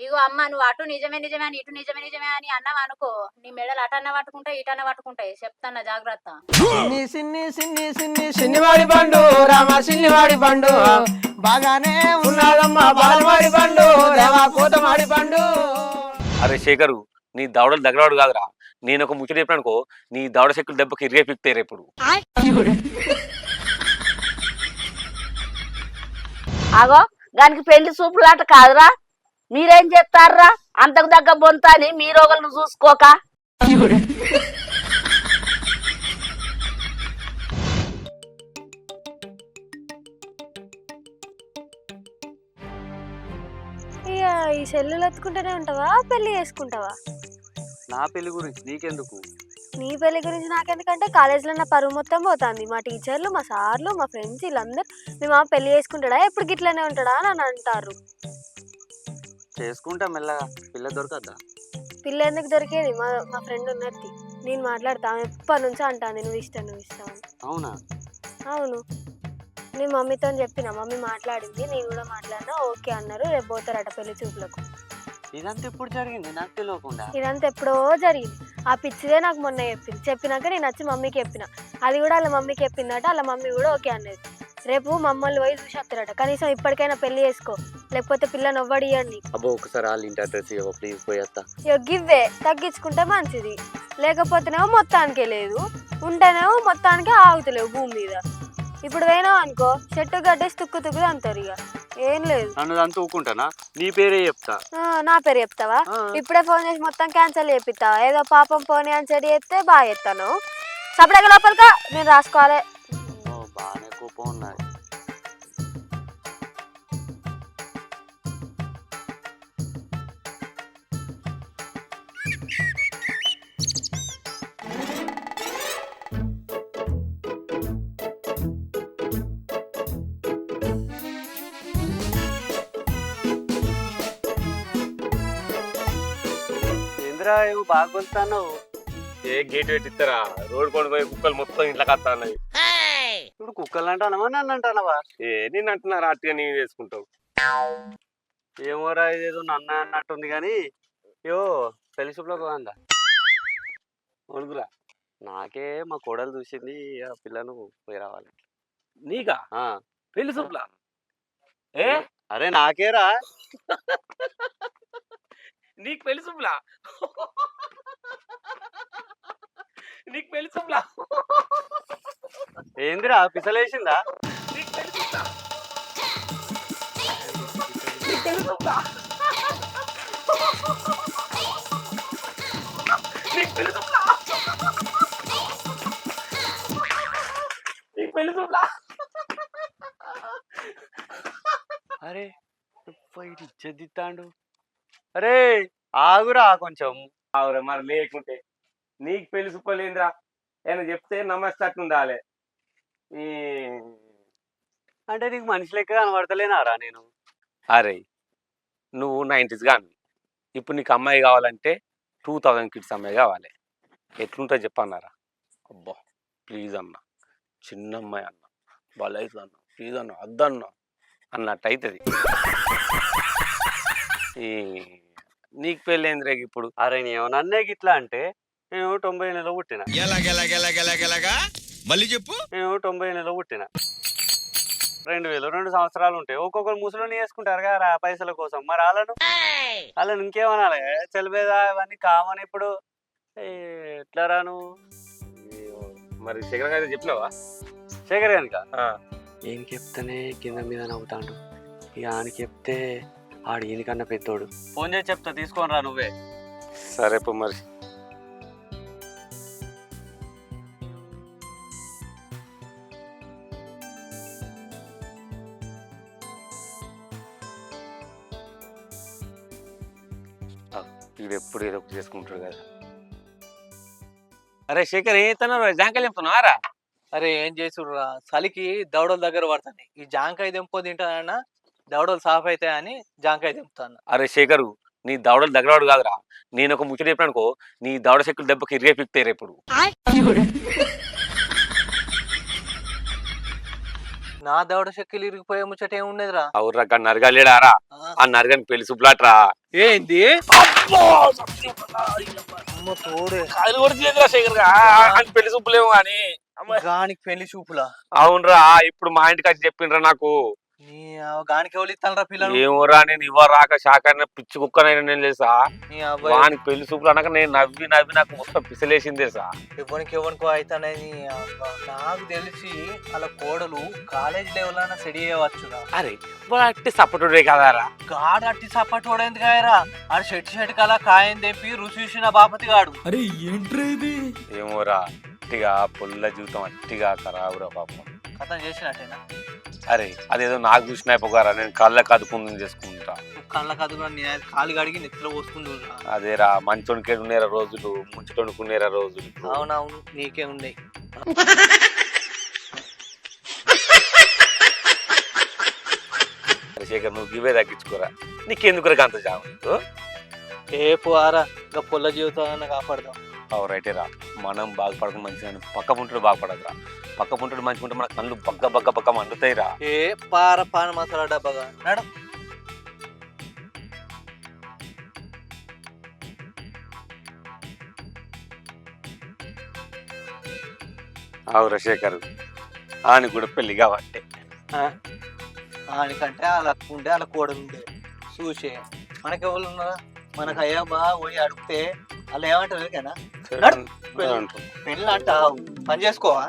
ఇగో అమ్మ నువ్వు అటు నిజమే నిజమే అని ఇటు నిజమే నిజమే అని అన్నావు అనుకో నీ మెడలు అటన్న పట్టుకుంటాయి ఇటన్న పట్టుకుంటాయి. చెప్తాన్న జాగ్రత్త. సిన్ని సిన్ని సిన్ని సిన్ని చిన్నివాడి పండు రామ చిన్నివాడి పండు బాగానే ఉన్నాదమ్మా బాలమాడి పండు దేవా కోతమాడి పండు అరే శేఖరు నీ దవడలు దగ్గరవాడు కాదురా. నేను ఒక ముచ్చట చెప్పిననుకో నీ దవడ చెక్కులు దెబ్బకి ఇరిగే పిక్తారు ఇప్పుడు అగో దానికి పెళ్ళి చూపులాట కాదురా. మీరేం చెప్తారా అంతకు దగ్గర బొంత అని మీరు ఒకరిని చూసుకోక. ఇక ఈ సెల్లులు ఎత్తుకుంటూనే ఉంటావా? పెళ్ళి చేసుకుంటావా? నా పెళ్ళి గురించి నీకెందుకు? నీ పెళ్ళి గురించి నాకెందుకంటే కాలేజీలో నా పరువు మొత్తం పోతుంది. మా టీచర్లు మా సార్లు మా ఫ్రెండ్స్ వీళ్ళందరూ మీ మామ పెళ్ళి చేసుకుంటాడా? ఎప్పుడు గిట్లనే ఉంటాడా? అని అంటారు చేసుకుంటా మెల్లగా. పిల్ల దొరకద్దా? పిల్ల ఎందుకు దొరికేది? మా మా ఫ్రెండ్ ఉన్నది. నేను మాట్లాడతా ఆమె ఎప్పటి నుంచో అంటాను నువ్వు ఇష్టం నువ్వు ఇష్టం అని. అవునా? అవును. నేను మమ్మీతో చెప్పిన మమ్మీ మాట్లాడింది నేను కూడా మాట్లాడినా ఓకే అన్నారు. రేపు పోతారట పెళ్ళి చూపులకు. ఇదంతా ఎప్పుడు జరిగింది? నాకు తెలియకుండా ఇదంతా ఎప్పుడో జరిగింది. ఆ పిచ్చిదే నాకు మొన్న చెప్పింది. చెప్పినాక నేను వచ్చి మమ్మీకి చెప్పిన. అది కూడా వాళ్ళ మమ్మీకి చెప్పిందట వాళ్ళ మమ్మీ కూడా ఓకే అన్నది. రేపు మమ్మల్ని పోయి చూసి వస్తారట కనీసం ఇప్పటికైనా పెళ్ళి చేసుకో. లేకపోతే పిల్లని ఎవ్వడియండి అబ్బో ఒకసారి వాళ్ళ ఇంటి అడ్రస్ ఇవ్వ ప్లీజ్ పోయేస్తా ఇక గివ్వే. తగ్గించుకుంటే మంచిది. లేకపోతేనేమో మొత్తానికే లేదు. ఉంటేనేమో మొత్తానికి ఆగుతలేవు భూమి మీద. ఇప్పుడు పోయినావు అనుకో చెట్టు గడ్డేసి తుక్కు తుక్కు అంటారు ఇక ఏం లేదు. నన్ను అంత ఊకుంటానా? నీ పేరే చెప్తా. ఆ, నా పేరు చెప్తావా. ఇప్పుడే ఫోన్ చేసి మొత్తం క్యాన్సిల్ చేపిస్తావా ఏదో పాపం ఫోన్ క్యాన్సిల్ చేస్తే బాగా చెప్తాను సపడగా లోపలికా నేను రాసుకోవాలి. ఓ బాగానే ఏంద్రా ఏమో బాగా కొలుతాను ఏ గేట్ పెట్టిస్తారా రోడ్ కొండ పోయి కుక్కలు మొత్తం ఇంట్లో కత్తాన్నాయి ఇప్పుడు కుక్కలు అంటానవా నన్ను అంటానవా ఏ నేను అంటున్నారా అట్టుగా నీవు వేసుకుంటావు ఏమోరా ఇదేదో నన్ను అన్నట్టుంది కానీ యో పెళ్ళి చూపులోకి పోందా ఒడుగురా నాకే మా కోడలు చూసింది ఆ పిల్లను పోయి రావాలి. నీకా? ఆ, పెళ్ళి చూపులా? ఏ అరే నాకేరా. నీకు పెళ్ళి చూపులా? నీకు పెళ్ళి చూపులా? ఏందిరా పిసలేసిందా? నీకు అరే బయట ఇచ్చేదిస్తాడు అరే ఆగురా కొంచెం. ఆగురా మరి లేకుంటే నీకు పెళ్ళి సుప్పలేదురా ఏమైనా చెప్తే నమ్మేస్తట్టుండాలి ఈ అంటే నీకు మనిషి లెక్క కనబడతలేనారా నేను? అరే నువ్వు నైంటీస్ కానీ ఇప్పుడు నీకు అమ్మాయి కావాలంటే టూ థౌజండ్ కిడ్స్ అమ్మాయి కావాలి. ఎట్లుంటుంది చెప్పన్నారా? అబ్బా ప్లీజ్ అన్న. చిన్న అమ్మాయి అన్న. బలైతు అన్న. ప్లీజ్ అన్న. అద్దన్న అన్నట్టు అవుతుంది ఈ నీకు పెళ్ళేంది రేపు ఇప్పుడు? అరే నేను నన్నే గిట్లా అంటే నేను తొంభై నెలలో పుట్టిన. ఎలాగెలాగెలాగెలాగెలాగా? మళ్ళీ చెప్పు. నేను తొంభై నెలలో పుట్టిన. రెండు వేలు రెండు సంవత్సరాలు ఉంటాయి ఒక్కొక్కరు ముసలిని వేసుకుంటారు కదా ఆ పైసల కోసం. మరి వాళ్ళను? వాళ్ళని ఇంకేమనాలి? చెలిపేదా ఇవన్నీ కామన్ ఇప్పుడు. ఏ, ఎట్లా రాను మరి శేఖర్ గారు చెప్పినావా? శేఖర్ కనుక ఆ. ఏం చెప్తానే కింద మీద నవ్వుతాడు. ఇక ఆయనకి చెప్తే ఆడు ఈయనకన్నా పెద్దోడు. ఫోన్ చేసి చెప్తా తీసుకొని రా నువ్వే. సరే మరి. వీడు ఎప్పుడు ఏదో ఒకటి చేసుకుంటాడు కదా. అరే శేఖర్ ఏ తన జాంకాయలు చెప్తున్నావారా అరే ఏం చేసుడురా చలికి దవడల దగ్గర పడుతుంది ఈ జాంకాయ దెంపో తింటానన్నా దవడలు సాఫ్ అవుతాయి అని జాంకాయ దింపుతాను అరే శేఖరు నీ దవడలు దగ్గరవాడు కాదురా. నేను ఒక ముచ్చట చెప్పిననుకో నీ దవడ చెక్కులు దెబ్బకి ఇరిగే పిక్తారు ఇప్పుడు. నా దవడ చెక్కలు ఇరిగిపోయే ముచ్చట ఏం ఉండదురా? అవుర్రా నరగాలేడారా ఆ, అన్నారు కానీ పెళ్ళి ఏంది? అమ్మ తోడే. శేఖర్గా అని పెళ్ళి సుబ్బులేమో అని గానికి పెళ్ళి చూపులా? అవునరా ఇప్పుడు మా ఇంటికి వచ్చి చెప్పిండ్రా నాకు. నీ ఆ గానికి ఎవరు ఇస్తారా పిల్లలు ఏమోరా నేను ఇవ్వ రాక షాక్ అయిన పిచ్చి కుక్కనైనా నేను లేసా నీ అబ్బాయి వానికి పెళ్ళి సూపులు అనక నేను నవ్వి నవ్వి నాకు మొత్తం పిసలేసిందే సా ఎవరికి ఎవరికో నాకు తెలిసి వాళ్ళ కోడలు కాలేజ్ లెవెల్ అన్న సెడి చేయవచ్చురా. అరే వాటి సపోర్టుడే కదారా? గాడు అట్టి సప్పటి కూడా ఎందుకు అయ్యారా? ఆడు షెట్ షెట్ కలా కాయం తెప్పి రుచి చూసిన బాపతి గాడు. ఏమోరా అట్టిగా పుల్ల జీవితం అట్టిగా ఖరాబురా పాపం. కథం చేసినట్టేనా? అరే అదేదో నాకు చూసిన అయిపోగారా నేను కళ్ళ కదుకుందని చేసుకుంటా. కళ్ళ కథ కూడా నేను అది కాలు కడిగి నెత్తిలో పోసుకుంటూ అదేరా మంచోనికి ఉండేరా రోజులు ముంచుతోడుకునేరా రోజులు. అవునవును నీకే ఉన్నాయి. అరే శేఖర్ నువ్వు గివే తగ్గించుకోరా. నీకెందుకురా అంత జామ? ఏ పోరా ఇంకా పొల్ల జీవితాన్ని కాపాడదాం. రైటే రా. మనం బాగుపడక మంచిగా పక్క పుంటుడు బాగుపడదురా. పక్క పుంటుడు మంచిగా ఉంటే మన కళ్ళు బగ్గ బగ్గ బగ్గ మండుతాయిరా. ఏ పార పాన మసాలా డబ్బాగా? నడు అవురా శేఖర్ ఆని కూడా పెళ్ళి కాబట్టి ఆయనకంటే అలా ఉండే అలా కోడలు ఉండే. చూసే. మనకి ఎవరు ఉన్నారా? మనకు అయ్యా బా పోయి అడిగితే అలా ఏమంటారు కదా పెళ్ళి అంటావు పని చేసుకోవా?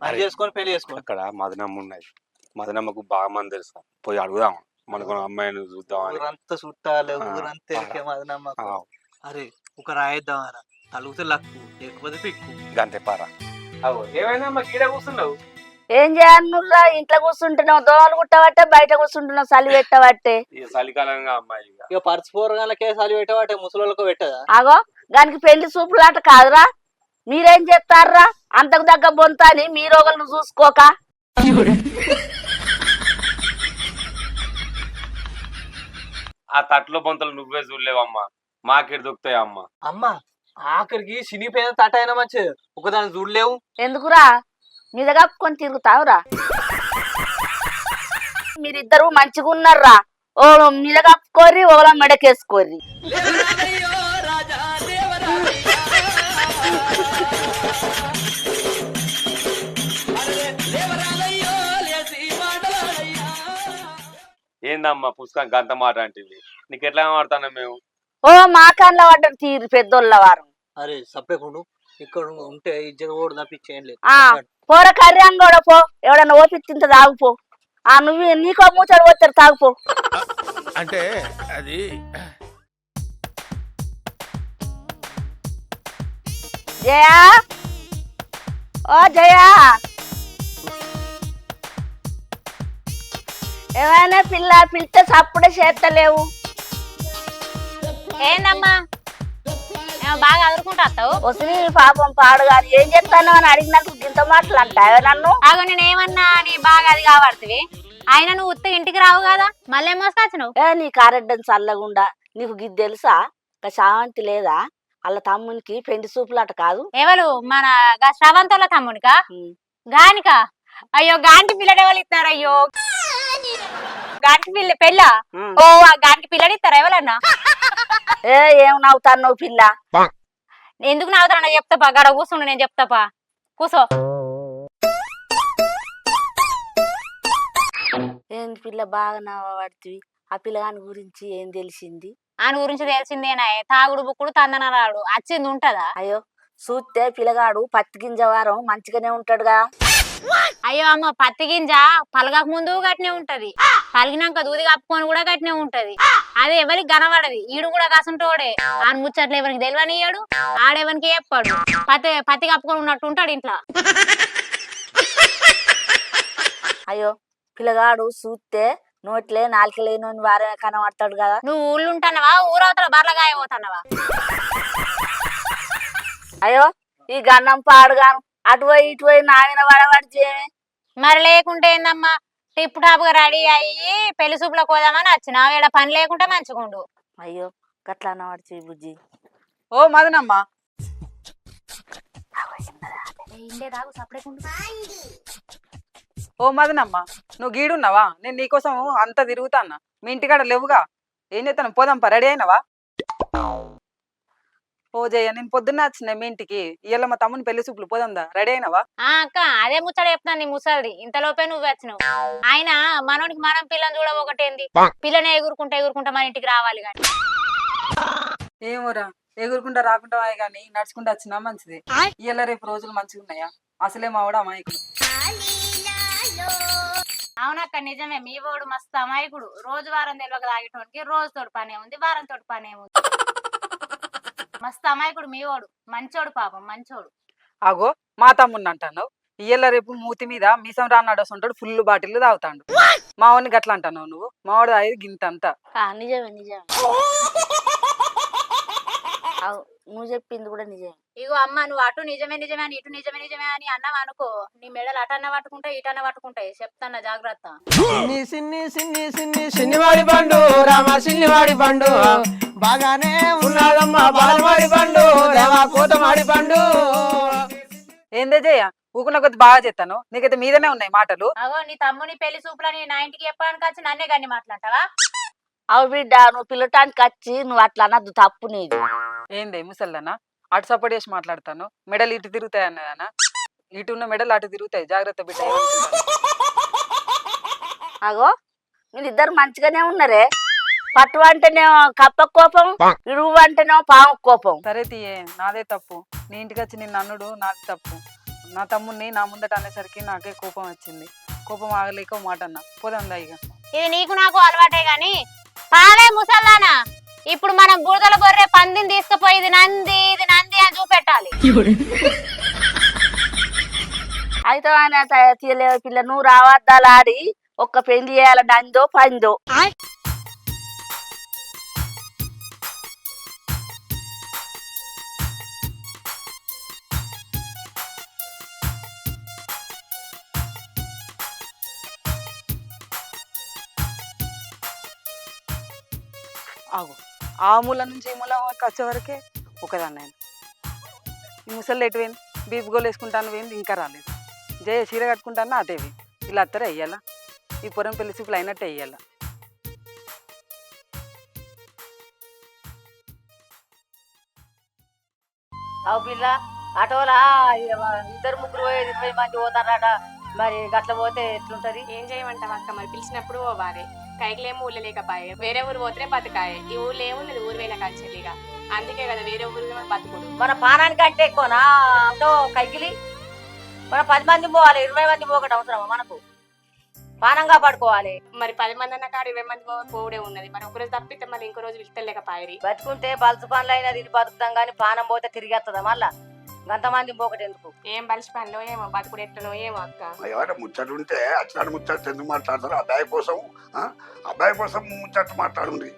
పని. చేసుకొని పెళ్ళి చేసుకో. అక్కడ మదనమ్మ ఉన్నది. మదనమ్మకు బాగా మంది తెలుసా. పోయి అడుగుదాం. మనకు అమ్మాయిని చూద్దాం ఊరంతా చుట్టాలు ఊరంతా ఎరికే మదనమ్మ అరే ఒక రాయిద్దాం అరా తలుగుతే లక్కు లేకపోతే పిక్కు. గంతే పారా. ఏమైనా మా గీడ కూర్చున్నావు? ఏం చేయనురా ఇంట్లో కూర్చుంటున్నావు. దోమలు కుట్టబట్టే బయట కూర్చుంటున్నావు. చలి పెట్టబట్టే. ఈ చలికాలంగా అమ్మాయి ఇక. పర్స్ పోరగాళ్ళకే సాలి పెట్టవాటే ముసలోళ్ళకు పెట్టదా? ఆగో దానికి పెళ్ళి చూపులాట కాదురా. మీరేం చేస్తారా అంతకు దగ్గ బొంత అని మీరు ఒకరిని చూసుకోక. ఆ తట్లో బొంతలు నువ్వే చూడలేవమ్మా. మాకేడు దొక్కుతాయి అమ్మ? అమ్మ ఆఖరికి సినిపోయిన తట అయినా మంచిది. ఒకదాన్ని చూడలేవు. ఎందుకురా? మీద కప్పుకొని తిరుగుతావురా? మీరిద్దరు మంచిగా ఉన్నారా ఓ మీద కప్పుకోర్రి ఓలో మెడకేసుకోర్రి. ఏందమ్మా పుస్తకం గంత మాట అంటే నీకు ఎట్లా మాడతానా మేము? ఓ మా కాన్ల పడ్డరు తీరు పెద్దోళ్ళ వారు. అరే సప్పేకుండు ఇక్కడ ఉంటే ఇజ్జత కూడా తప్పించేయం లేదు. ఆ పోర కర్రీ అంగోడ పో. ఎవడన్నా ఓపిచ్చింత తాగుపో ఆ నువ్వు నీకో మూచడు వచ్చారు తాగుపో అంటే అది జయా? ఓ జయా? ఏమైనా పిల్ల పిలిస్తే సప్పుడే చేస్తలేవు. ఏందమ్మా? ఏమో బాగా అదురుకుంటా వస్తావు వస్తుంది పాపం పాడుగా ఏం చెప్తాను అని అడిగినందుకు గింత మాటలు అంటావే నన్ను? ఆగో నేను ఏమన్నా నీ బాగా అది కాబడుతుంది ఆయన నువ్వు ఉత్త ఇంటికి రావు కదా? మళ్ళీ మోసుకొచ్చు నువ్వు ఏ నీ కారెడ్డం చల్లగుండా. నీకు గిది తెలుసా? ఒక శావంతి లేదా? వాళ్ళ తమ్మునికి పెండి సూపులాట కాదు. ఎవరు? మన గా శ్రవంతోళ్ళ తమ్మునికా. గానికా? అయ్యో గానికి పిల్లడు ఎవరు ఇస్తారు? అయ్యో. గానికి పిల్ల పెళ్ళ. ఓ ఆ గానికి పిల్లడు ఇస్తారా ఎవరన్నా? ఏ ఏం నవ్వుతాను నువ్వు పిల్ల? ఎందుకు నవ్వుతానో చెప్తాపా గడ కూర్చుండు నేను చెప్తాపా కూసో. ఏంది పిల్ల బాగా నవ్వబడుతుంది. ఆ పిల్లగాని గురించి ఏం తెలిసింది? ఆయన గురించి తెలిసిందేనా తాగుడు బుక్కుడు తందనరాడు. వచ్చింది ఉంటదా? అయ్యో చూస్తే పిల్లగాడు పత్తి గింజ వారం మంచిగానే ఉంటాడుగా. అయ్యో అమ్మ పత్తి గింజ పలగక ముందు గట్నే ఉంటది. పలిగినాక దూది కప్పుకొని కూడా గట్నే ఉంటది. అది ఎవరికి కనబడది ఈడు కూడా కాసుంటోడే. ఆయన ముచ్చట్లు ఎవరికి తెలియనియ్యాడు ఆడెవరికి చెప్పాడు. పత్తి పత్తి కప్పుకొని ఉన్నట్టు ఉంటాడు ఇంట్లో. అయ్యో పిల్లగాడు చూస్తే నోట్లే నాలుక లేని వారమే కనబడతాడు కదా. నువ్వు ఊళ్ళు ఉంటానవా ఊరవతల బర్లగాయ పోతానవా? అయ్యో ఈ గన్నం పాడుగాను. అటు పోయి ఇటు పోయి చేయమే మరి లేకుంటే ఏందమ్మా? టిప్ టాప్గా రెడీ అయ్యి పెళ్ళి సూపులకు పోదామని వచ్చిన. వీడ పని లేకుంటే మంచిగుండు. అయ్యో గట్లా అన్నవాడు బుజ్జి. ఓ మదనమ్మ. ఓ మదనమ్మ నువ్వు గీడున్నావా? నేను నీకోసం అంత తిరుగుతాన్నా. మీ ఇంటికాడ లేవుగా. ఏం చేస్తాను పోదాంపా రెడీ అయినావా? ఓ జయ నేను పొద్దున్న వచ్చిన మీ ఇంటికి. ఇవాళ మా తమ్ముని పెళ్ళి చూపులు పోదాందా? రెడీ అయినావా? ఆ అక్క అదే ముచ్చట చెప్తాను నీ ముసలిది. ఇంతలోపే నువ్వు వచ్చినావు. ఆయన మనోనికి మనం పిల్లని చూడ ఒకటేంది? పిల్లని ఎగురుకుంటా ఎగురుకుంటా మన ఇంటికి రావాలి కానీ ఏమోరా ఎగురుకుంటా రాకుండా కానీ నడుచుకుంటా వచ్చినా మంచిది. ఇవాళ రేపు రోజులు మంచిగా ఉన్నాయా? అసలే మా వాడు అమాయకుడు. అవునక్క నిజమే. మీ వాడు మస్తు అమాయకుడు. రోజు వారం తెలియక తాగేటోనికి రోజు తోడు పనే ఉంది వారం తోడు పనే ఉంది. మస్తు అమాయకుడు మీ వాడు మంచోడు పాపం మంచోడు. అగో మా తమ్ముడిని అంటాను ఇయ్యాల రేపు మూతి మీద మీసం రాన్నాడు వస్తుంటాడు ఫుల్ బాటిల్ తాగుతాడు. మా వాడిని గట్ల అంటున్నావు నువ్వు? మా వాడు అయ్యేది గింత అంతా ఆ, నిజమే నిజమే. అవు నువ్వు చెప్పింది కూడా నిజమే. ఇగో అమ్మ నువ్వు అటు నిజమే నిజమే అని ఇటు నిజమే నిజమే అని అన్నావు అనుకో నీ మెడలు అటన్న పట్టుకుంటాయి ఇటన్న పట్టుకుంటాయి. చెప్తాన్న జాగ్రత్త. సిన్ని సిన్ని సిన్ని సిన్ని సిన్నివాడి పండు రామ సిన్నివాడి పండు బాగానే ఉన్నాడమ్మా బాలవాడి పండు దేవా కోతమాడి పండు. ఏందే జయ ఊకున్న కొద్ది బాగా చేస్తాను. నీకైతే మీదనే ఉన్నాయి మాటలు. అగో నీ తమ్ముని పెళ్ళి సూపులని నా ఇంటికి చెప్పడానికి వచ్చి నన్నే గన్ని మాట్లాడతావా? అవు బిడ్డ నువ్వు పిల్లటానికి వచ్చి నువ్వు అట్లా అనద్దు తప్పు నీది. ఏందే ముసల్దనా? అటు సపోర్ట్ చేసి మాట్లాడతాను. మెడలు ఇటు తిరుగుతాయి అన్నదానా? ఇటు ఉన్న మెడలు అటు తిరుగుతాయి. జాగ్రత్త బిడ్డ? అగో మీరిద్దరు మంచిగానే ఉన్నారే. పట్టు అంటేనేమో కప్ప కోపం ఇడుగు అంటేనేమో పాము కోపం. సరే తీయే నాదే తప్పు. నీ ఇంటికి వచ్చి నిన్ను అన్నుడు నాది తప్పు. నా తమ్ముడిని నా ముందట అనేసరికి నాకే కోపం వచ్చింది. కోపం ఆగలేక మాట అన్నా. పోదాందా ఇక. ఇది నీకు నాకు అలవాటే గాని పావే ముసల్దానా ఇప్పుడు మనం బురదల గొర్రె పందిని తీసుకుపోయి ఇది నంది ఇది నంది అని చూపెట్టాలి. అయితే ఆయన త- తీయలేవు పిల్ల నువ్వు రావద్దాలాడి ఒక్క పెళ్ళి చేయాలని అందో పందో? ఆగు. ఆ మూల నుంచి ఈ మూల వరకు వచ్చే వరకే ఒకదాన్ని. ఆయన ఈ ముసలి ఎటు పోయింది? బీపీ గోలు వేసుకుంటాను పోయింది ఇంకా రాలేదు. జయ చీర కట్టుకుంటాను? అదేవి ఇలా అత్తరే వెయ్యాలా? ఈ పొరం పెళ్ళి చూపులు అయినట్టే వెయ్యాలా? అవు పిల్ల ఆటోలా ఇద్దరు ముగ్గురు పోయేది ఇరవై మంది పోతారట. మరి గట్ల పోతే ఎట్లుంటది? ఏం చేయమంటాం అక్క మరి పిలిచినప్పుడు పోవాలి. కైకిలేమో ఊళ్ళో లేకపాయే వేరే ఊరు పోతేనే బతకాయే. ఈ ఊళ్ళో ఏమున్నది ఊరు పోయిన కంచెలిగా అందుకే కదా వేరే ఊరు బతుకుడు. మన పానానికి అంటే ఎక్కువనా అంతో కైకిలి? మన పది మంది పోవాలి ఇరవై మంది పోకట అవసరమా మనకు? పానంగా పడుకోవాలి. మరి పది మంది అన్న కాడ ఇరవై మంది పోవుడే ఉన్నది. మరి ఒక రోజు తప్పితే మళ్ళీ ఇంకో రోజు పిలుస్తలేకపాయరి బతుకుంటే బలసు పనులు అయినా తిరిగి బతుకుతాం కానీ పానం పోతే తిరిగి వస్తుందా మళ్ళా? గంతమంది పోకటి ఎందుకు ఏం బలిసి పనిలో ఏమో బతుకుడు ఎట్లనో ఏమో అక్క? ఎవరైనా ముచ్చట ఉంటే అట్లాంటి ముచ్చట ఎందుకు మాట్లాడతారు? అబ్బాయి కోసం ఆ? అబ్బాయి కోసం ముచ్చట మాట్లాడుంది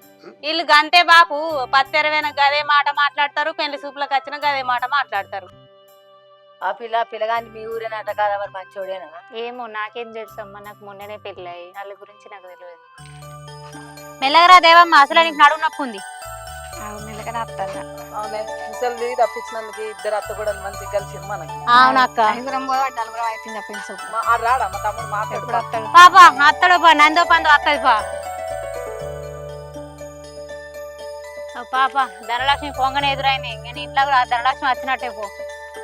వీళ్ళు గంతే బాపు పత్తెరవైన గదే మాట మాట్లాడతారు పెళ్ళి సూపులకు వచ్చిన గదే మాట మాట్లాడతారు. ఆ పిల్ల పిల్లగాని మీ ఊరేనట కదా మరి మంచోడేనా? ఏమో నాకేం తెలుసమ్మా నాకు మొన్ననే పెళ్ళాయి వాళ్ళ గురించి నాకు తెలియదు. మెల్లగరా దేవమ్మ అసలు నీకు నడువు నొప్పి ఉంది మెల్లగా అత్తన్న. అవునే ముసలిది తప్పించినందుకు ఇద్దరు అత్త కూడా మంచిగా కలిసి మనకి. అవునక్క ఐదుగురం పోవాలి నలుగురం అయితే పెళ్ళి మా- ఆ రాడా? మా తమ్ముడు మాట్లాడు పాపా అత్తడు పా నందో పందో అత్తది పా. ఓ పాప ధనలక్ష్మి పొంగనే ఎదురైంది. నేను ఇంట్లో కూడా ధనలక్ష్మి వచ్చినట్టే పో.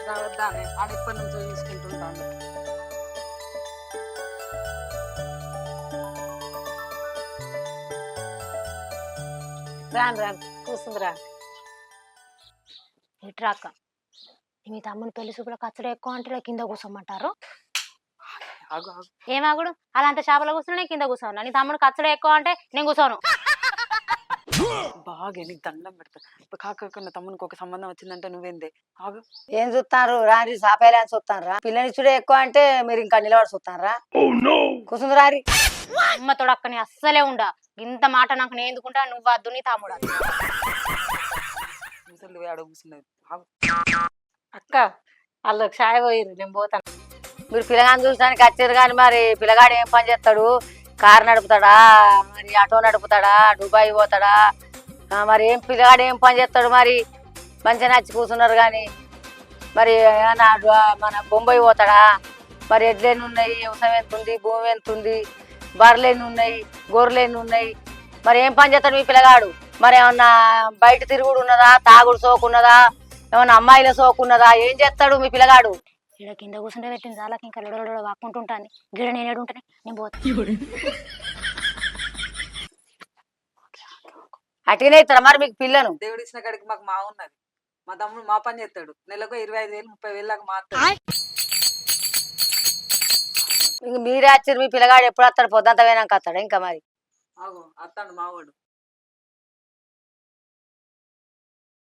రావద్దానే ఆడ ఎప్పటి నుంచో చూసుకుంటుంటాను రాను రాను. కూర్చుంది రా ఇట్రా అక్క మీ తమ్ముని పెళ్ళి సూపులకు అచ్చడు ఎక్కువ అంటే కింద కూర్చోమంటారు? ఏమాగుడు అలా అంత చేపల కూర్చున్నా కింద కూర్చోను. నీ తమ్ముడు కచ్చడు ఎక్కువ అంటే నేను కూర్చోను. బాగా నీకు దండం పెడతా. కాకకున్న తమ్మునికి ఒక సంబంధం వచ్చిందంటే నువ్వేందే? ఆగు. ఏం చూస్తారు రాని సాపేలా చూస్తారా పిల్లనిచ్చుడే ఎక్కువ అంటే మీరు ఇంకా నిలబడి చూస్తారా కూర్చుంది రారి. అమ్మతోడు అక్కని అస్సలే ఉండ. ఇంత మాట నాకు నేను ఎందుకుంటా? నువ్వు వద్దు నీ తమ్ముడు. ముసలి ఆడ కూర్చున్నది అక్క వాళ్ళకి సాయ పోయిర్రు నేను పోతాను. మీరు పిల్లగాని చూసానికి వచ్చారు కానీ మరి పిల్లగాడు ఏం పని చేస్తాడు? కారు నడుపుతాడా? మరి ఆటో నడుపుతాడా? దుబాయ్ పోతాడా? మరి ఏం పిల్లగాడు ఏం పని చేస్తాడు మరి? మంచిగా నచ్చి కూర్చున్నారు కానీ. మరి ఏమైనా మన బొంబాయి పోతాడా? మరి ఎడ్లేని ఉన్నాయి వ్యవసాయం ఎంత ఉంది భూమి ఎంత ఉంది బర్రెలు ఉన్నాయి గొర్రెలు ఎన్ని ఉన్నాయి. మరి ఏం పని చేస్తాడు మీ పిల్లగాడు? మరి ఏమన్నా బయట తిరుగుడు ఉన్నదా? తాగుడు సోకున్నదా ఏమన్నా అమ్మాయిల సోకున్నదా ఏం చేస్తాడు మీ పిల్లగాడు? ఇక్కడ కింద కూర్చుంటే పెట్టింది చాలకి ఇంకా లొడలొడ వాక్కుంటుంటాను గిడ నేను ఏడు ఉంటాను నేను పోతా. అటుగానే ఇస్తారా మరి మీకు పిల్లను? దేవుడు ఇచ్చిన కాడికి మాకు మా ఉన్నది. మా తమ్ముడు మా పని చేస్తాడు. నెలకు ఇరవై ఐదు వేలు ముప్పై వేలు దాకా ఇంక మీరే వచ్చారు మీ పిల్లగాడు ఎప్పుడు వస్తాడు? పొద్దంతా పోయినాక వస్తాడు ఇంకా మరి? ఆగో అత్తాడు మావాడు.